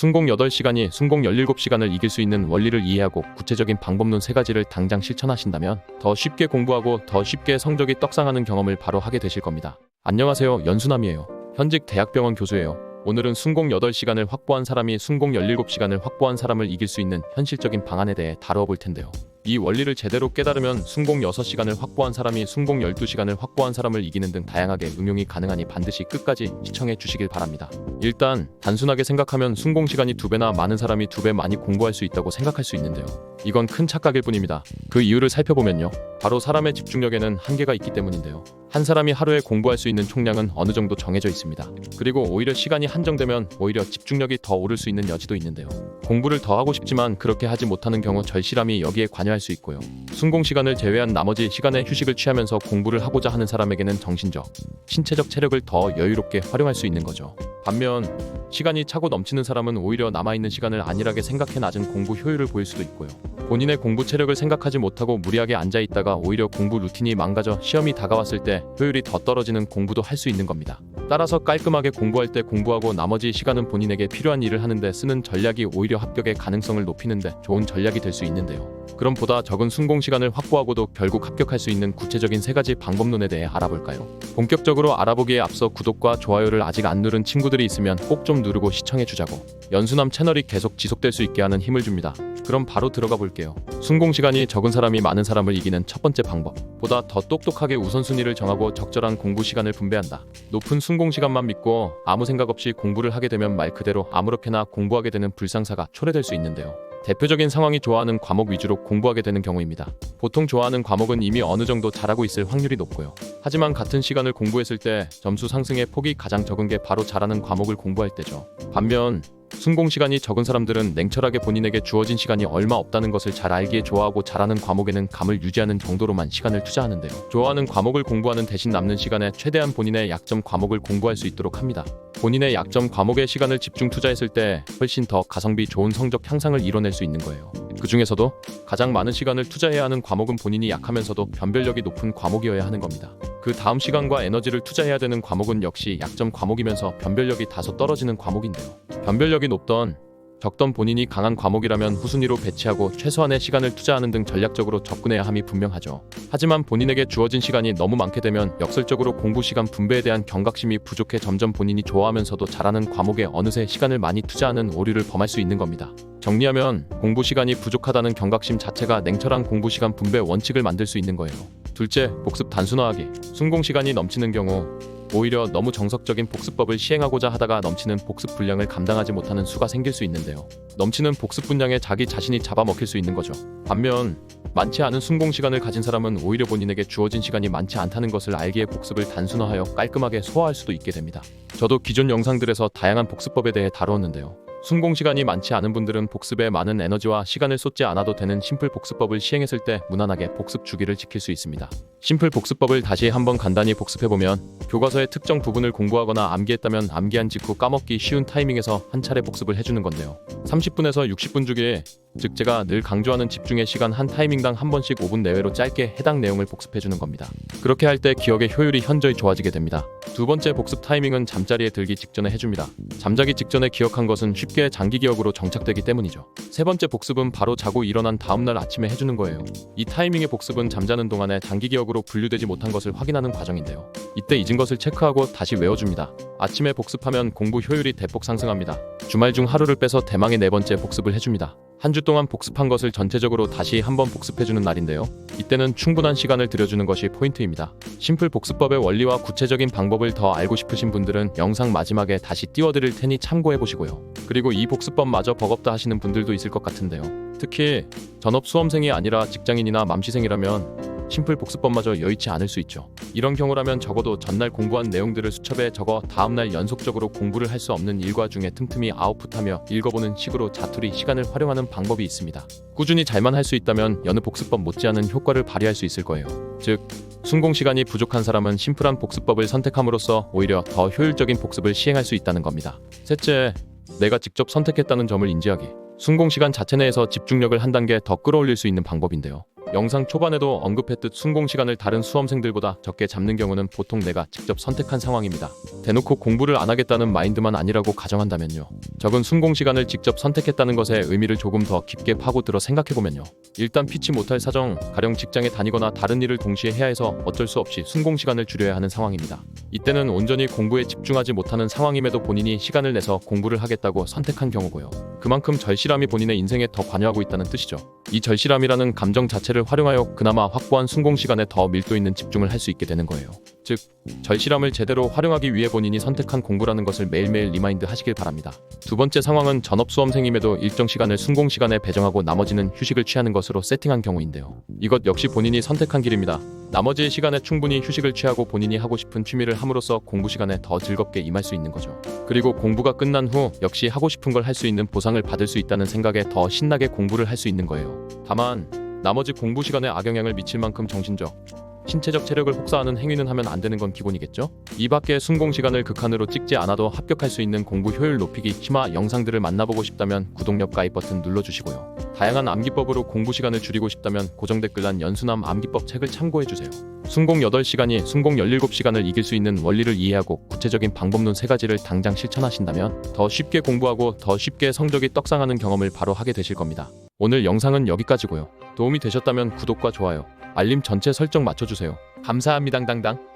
순공 8시간이 순공 17시간을 이길 수 있는 원리를 이해하고 구체적인 방법론 세 가지를 당장 실천하신다면 더 쉽게 공부하고 더 쉽게 성적이 떡상하는 경험을 바로 하게 되실 겁니다. 안녕하세요. 연수남이에요. 현직 대학병원 교수예요. 오늘은 순공 8시간을 확보한 사람이 순공 17시간을 확보한 사람을 이길 수 있는 현실적인 방안에 대해 다루어 볼 텐데요. 이 원리를 제대로 깨달으면 순공 6시간을 확보한 사람이 순공 12시간을 확보한 사람을 이기는 등 다양하게 응용이 가능하니 반드시 끝까지 시청해 주시길 바랍니다. 일단 단순하게 생각하면 순공 시간이 두 배나 많은 사람이 두 배 많이 공부할 수 있다고 생각할 수 있는데요. 이건 큰 착각일 뿐입니다. 그 이유를 살펴보면요. 바로 사람의 집중력에는 한계가 있기 때문인데요. 한 사람이 하루에 공부할 수 있는 총량은 어느 정도 정해져 있습니다. 그리고 오히려 시간이 한정되면 오히려 집중력이 더 오를 수 있는 여지도 있는데요. 공부를 더 하고 싶지만 그렇게 하지 못하는 경우 절실함이 여기에 관여 할 수 있고요. 순공 시간을 제외한 나머지 시간에 휴식을 취하면서 공부를 하고자 하는 사람에게는 정신적, 신체적 체력을 더 여유롭게 활용할 수 있는 거죠. 반면 시간이 차고 넘치는 사람은 오히려 남아있는 시간을 안일하게 생각해 낮은 공부 효율을 보일 수도 있고요. 본인의 공부 체력을 생각하지 못하고 무리하게 앉아 있다가 오히려 공부 루틴이 망가져 시험이 다가왔을 때 효율이 더 떨어지는 공부도 할 수 있는 겁니다. 따라서 깔끔하게 공부할 때 공부하고 나머지 시간은 본인에게 필요한 일을 하는데 쓰는 전략이 오히려 합격의 가능성을 높이는데 좋은 전략이 될 수 있는데요. 그럼 보다 적은 순공 시간을 확보하고도 결국 합격할 수 있는 구체적인 세 가지 방법론에 대해 알아볼까요? 본격적으로 알아보기에 앞서 구독과 좋아요를 아직 안 누른 친구들이 있으면 꼭 좀 누르고 시청해 주자고. 연수남 채널이 계속 지속될 수 있게 하는 힘을 줍니다. 그럼 바로 들어가 볼게요. 순공 시간이 적은 사람이 많은 사람을 이기는 첫 번째 방법. 보다 더 똑똑하게 우선순위를 정하고 적절한 공부 시간을 분배한다. 높은 순공 시간만 믿고 아무 생각 없이 공부를 하게 되면 말 그대로 아무렇게나 공부하게 되는 불상사가 초래될 수 있는데요. 대표적인 상황이 좋아하는 과목 위주로 공부하게 되는 경우입니다. 보통 좋아하는 과목은 이미 어느 정도 잘하고 있을 확률이 높고요. 하지만 같은 시간을 공부했을 때 점수 상승의 폭이 가장 적은 게 바로 잘하는 과목을 공부할 때죠. 반면 순공 시간이 적은 사람들은 냉철하게 본인에게 주어진 시간이 얼마 없다는 것을 잘 알기에 좋아하고 잘하는 과목에는 감을 유지하는 정도로만 시간을 투자하는데요. 좋아하는 과목을 공부하는 대신 남는 시간에 최대한 본인의 약점 과목을 공부할 수 있도록 합니다. 본인의 약점 과목에 시간을 집중 투자했을 때 훨씬 더 가성비 좋은 성적 향상을 이뤄낼 수 있는 거예요. 그 중에서도 가장 많은 시간을 투자해야 하는 과목은 본인이 약하면서도 변별력이 높은 과목이어야 하는 겁니다. 그 다음 시간과 에너지를 투자해야 되는 과목은 역시 약점 과목이면서 변별력이 다소 떨어지는 과목인데요. 변별력이 높던 적던 본인이 강한 과목이라면 후순위로 배치하고 최소한의 시간을 투자하는 등 전략적으로 접근해야 함이 분명하죠. 하지만 본인에게 주어진 시간이 너무 많게 되면 역설적으로 공부 시간 분배에 대한 경각심이 부족해 점점 본인이 좋아하면서도 잘하는 과목에 어느새 시간을 많이 투자하는 오류를 범할 수 있는 겁니다. 정리하면 공부 시간이 부족하다는 경각심 자체가 냉철한 공부 시간 분배 원칙을 만들 수 있는 거예요. 둘째, 복습 단순화하기. 순공 시간이 넘치는 경우 오히려 너무 정석적인 복습법을 시행하고자 하다가 넘치는 복습 분량을 감당하지 못하는 수가 생길 수 있는데요. 넘치는 복습 분량에 자기 자신이 잡아먹힐 수 있는 거죠. 반면 많지 않은 순공 시간을 가진 사람은 오히려 본인에게 주어진 시간이 많지 않다는 것을 알기에 복습을 단순화하여 깔끔하게 소화할 수도 있게 됩니다. 저도 기존 영상들에서 다양한 복습법에 대해 다루었는데요. 순공 시간이 많지 않은 분들은 복습에 많은 에너지와 시간을 쏟지 않아도 되는 심플 복습법을 시행했을 때 무난하게 복습 주기를 지킬 수 있습니다. 심플 복습법을 다시 한번 간단히 복습해보면 교과서의 특정 부분을 공부하거나 암기했다면 암기한 직후 까먹기 쉬운 타이밍에서 한 차례 복습을 해주는 건데요. 30분에서 60분 주기에 즉 제가 늘 강조하는 집중의 시간 한 타이밍당 한 번씩 5분 내외로 짧게 해당 내용을 복습해 주는 겁니다. 그렇게 할 때 기억의 효율이 현저히 좋아지게 됩니다. 두 번째 복습 타이밍은 잠자리에 들기 직전에 해줍니다. 잠자기 직전에 기억한 것은 쉽게 장기 기억으로 정착되기 때문이죠. 세 번째 복습은 바로 자고 일어난 다음날 아침에 해주는 거예요. 이 타이밍의 복습은 잠자는 동안에 장기 기억으로 분류되지 못한 것을 확인하는 과정인데요. 이때 잊은 것을 체크하고 다시 외워줍니다. 아침에 복습하면 공부 효율이 대폭 상승합니다. 주말 중 하루를 빼서 대망의 네 번째 복습을 해줍니다. 한 주 동안 복습한 것을 전체적으로 다시 한번 복습해주는 날인데요. 이때는 충분한 시간을 들여주는 것이 포인트입니다. 심플 복습법의 원리와 구체적인 방법을 더 알고 싶으신 분들은 영상 마지막에 다시 띄워드릴 테니 참고해보시고요. 그리고 이 복습법마저 버겁다 하시는 분들도 있을 것 같은데요. 특히 전업 수험생이 아니라 직장인이나 맘시생이라면 심플 복습법마저 여의치 않을 수 있죠. 이런 경우라면 적어도 전날 공부한 내용들을 수첩에 적어 다음날 연속적으로 공부를 할 수 없는 일과 중에 틈틈이 아웃풋하며 읽어보는 식으로 자투리 시간을 활용하는 방법이 있습니다. 꾸준히 잘만 할 수 있다면 여느 복습법 못지않은 효과를 발휘할 수 있을 거예요. 즉, 순공 시간이 부족한 사람은 심플한 복습법을 선택함으로써 오히려 더 효율적인 복습을 시행할 수 있다는 겁니다. 셋째, 내가 직접 선택했다는 점을 인지하기. 순공 시간 자체 내에서 집중력을 한 단계 더 끌어올릴 수 있는 방법인데요. 영상 초반에도 언급했듯 순공 시간을 다른 수험생들보다 적게 잡는 경우는 보통 내가 직접 선택한 상황입니다. 대놓고 공부를 안 하겠다는 마인드만 아니라고 가정한다면요. 적은 순공 시간을 직접 선택했다는 것의 의미를 조금 더 깊게 파고들어 생각해보면요. 일단 피치 못할 사정, 가령 직장에 다니거나 다른 일을 동시에 해야 해서 어쩔 수 없이 순공 시간을 줄여야 하는 상황입니다. 이때는 온전히 공부에 집중하지 못하는 상황임에도 본인이 시간을 내서 공부를 하겠다고 선택한 경우고요. 그만큼 절실함이 본인의 인생에 더 관여하고 있다는 뜻이죠. 이 절실함이라는 감정 자체를 활용하여 그나마 확보한 순공 시간에 더 밀도 있는 집중을 할 수 있게 되는 거예요. 즉, 절실함을 제대로 활용하기 위해 본인이 선택한 공부라는 것을 매일매일 리마인드 하시길 바랍니다. 두 번째 상황은 전업 수험생임에도 일정 시간을 순공 시간에 배정하고 나머지는 휴식을 취하는 것으로 세팅한 경우인데요. 이것 역시 본인이 선택한 길입니다. 나머지 시간에 충분히 휴식을 취하고 본인이 하고 싶은 취미를 함으로써 공부 시간에 더 즐겁게 임할 수 있는 거죠. 그리고 공부가 끝난 후 역시 하고 싶은 걸 할 수 있는 보상을 받을 수 있다는 생각에 더 신나게 공부를 할 수 있는 거예요. 다만 나머지 공부 시간에 악영향을 미칠 만큼 정신적, 신체적 체력을 혹사하는 행위는 하면 안 되는 건 기본이겠죠? 이 밖에 순공 시간을 극한으로 찍지 않아도 합격할 수 있는 공부 효율 높이기 심화 영상들을 만나보고 싶다면 구독력 가입 버튼 눌러주시고요. 다양한 암기법으로 공부 시간을 줄이고 싶다면 고정 댓글란 연수남 암기법 책을 참고해주세요. 순공 8시간이 순공 17시간을 이길 수 있는 원리를 이해하고 구체적인 방법론 3가지를 당장 실천하신다면 더 쉽게 공부하고 더 쉽게 성적이 떡상하는 경험을 바로 하게 되실 겁니다. 오늘 영상은 여기까지고요. 도움이 되셨다면 구독과 좋아요, 알림 전체 설정 맞춰주세요. 감사합니다. 당당.